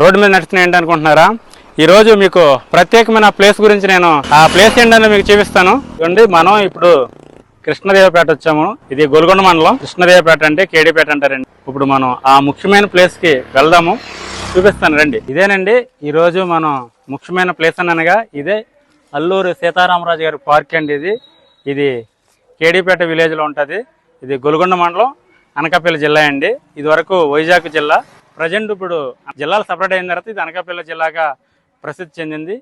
Road మీద నడుస్తున్నాయి ఏంటి అనుకుంటున్నారా? ఈరోజు మీకు ప్రత్యేకమైన ప్లేస్ గురించి నేను ఆ ప్లేస్ ఏంటని మీకు చూపిస్తాను. చూడండి మనం ఇప్పుడు కృష్ణదేవపేట వచ్చాము. ఇది గొలగొండ మండలం. కృష్ణదేవపేట అంటే కేడీపేట అంటారండి. ఇప్పుడు మనం ఆ ముఖ్యమైన ప్లేస్కి వెళ్దాము. చూపిస్తాను రండి. ఇదేనండి ఈ రోజు మనం ముఖ్యమైన ప్లేస్ అని అనగా ఇదే అల్లూరు సీతారామరాజు గారి పార్క్ అండి ఇది. ఇది కేడీపేట విలేజ్లో ఉంటుంది. ఇది గొల్గొండ మండలం అనకాపల్లి జిల్లా అండి. ఇది వరకు వైజాగ్ జిల్లా ప్రజెంట్ ఇప్పుడు జిల్లాలు సపరేట్ అయిన తర్వాత ఇది అనకాపల్లి జిల్లాగా ప్రసిద్ధి చెందింది.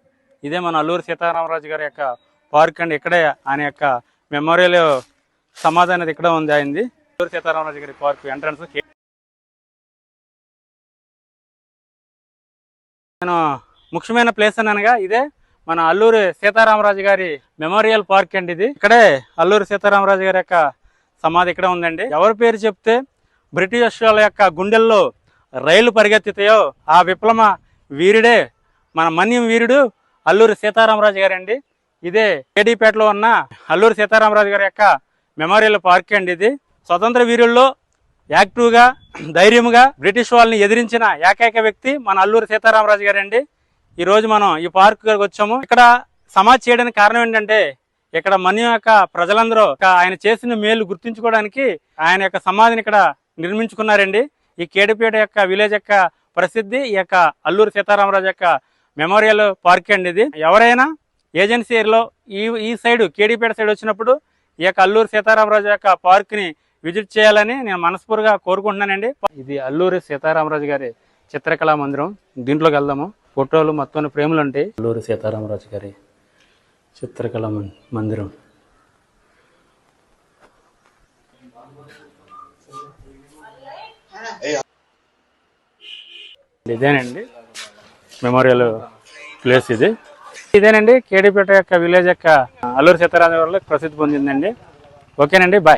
ఇదే మన అల్లూరు సీతారామరాజు గారి యొక్క పార్క్ అండ్ ఇక్కడే ఆయన యొక్క మెమోరియల్ సమాధి అనేది ఇక్కడ ఉంది అయింది. అల్లూరు సీతారామరాజు గారి పార్క్ ఎంట్రన్స్ నేను ముఖ్యమైన ప్లేస్ అని అనగా ఇదే మన అల్లూరి సీతారామరాజు గారి మెమోరియల్ పార్క్ అండి ఇది. ఇక్కడే అల్లూరి సీతారామరాజు గారి యొక్క సమాధి ఇక్కడ ఉందండి. ఎవరి పేరు చెప్తే బ్రిటిష్ వాళ్ళ యొక్క గుండెల్లో రైలు పరిగెత్తుతాయో ఆ విప్లవ వీరుడే మన మన్యం వీరుడు అల్లూరి సీతారామరాజు గారండి. ఇదే కేడీపేటలో ఉన్న అల్లూరి సీతారామరాజు గారి యొక్క మెమోరియల్ పార్క్ అండి ఇది. స్వతంత్ర వీరుల్లో యాక్టివ్గా ధైర్యంగా బ్రిటిష్ వాళ్ళని ఎదిరించిన ఏకైక వ్యక్తి మన అల్లూరి సీతారామరాజు గారండి. ఈరోజు మనం ఈ పార్క్ గారికి వచ్చాము. ఇక్కడ సమాజ్ చేయడానికి కారణం ఏంటంటే ఇక్కడ మన యొక్క ప్రజలందరూ ఆయన చేసిన మేలు గుర్తించుకోవడానికి ఆయన యొక్క సమాధిని ఇక్కడ నిర్మించుకున్నారండి. ఈ కేడిపేట యొక్క విలేజ్ యొక్క ప్రసిద్ధి ఈ యొక్క అల్లూరు సీతారామరాజు యొక్క మెమోరియల్ పార్క్ అండి ఇది. ఎవరైనా ఏజెన్సీ ఏరియాలో ఈ ఈ సైడ్ కేడిపేట సైడ్ వచ్చినప్పుడు ఈ యొక్క అల్లూరు సీతారామరాజు యొక్క పార్క్ని విజిట్ చేయాలని నేను మనస్ఫూర్తిగా కోరుకుంటున్నానండి. ఇది అల్లూరి సీతారామరాజు గారి చిత్రకళా మందిరం. దీంట్లోకి వెళ్దాము. ఫోటోలు మొత్తం ప్రేమలు ఉంటాయి. అల్లూరి సీతారామరాజు గారి చిత్రకళా మందిరం. ఇదేనండి మెమోరియల్ ప్లేస్ ఇది. ఇదేనండి కేడీపేట యొక్క విలేజ్ యొక్క అల్లూరు సీతారామవరంలో ప్రసిద్ధి పొందిందండి. ఓకేనండి బాయ్.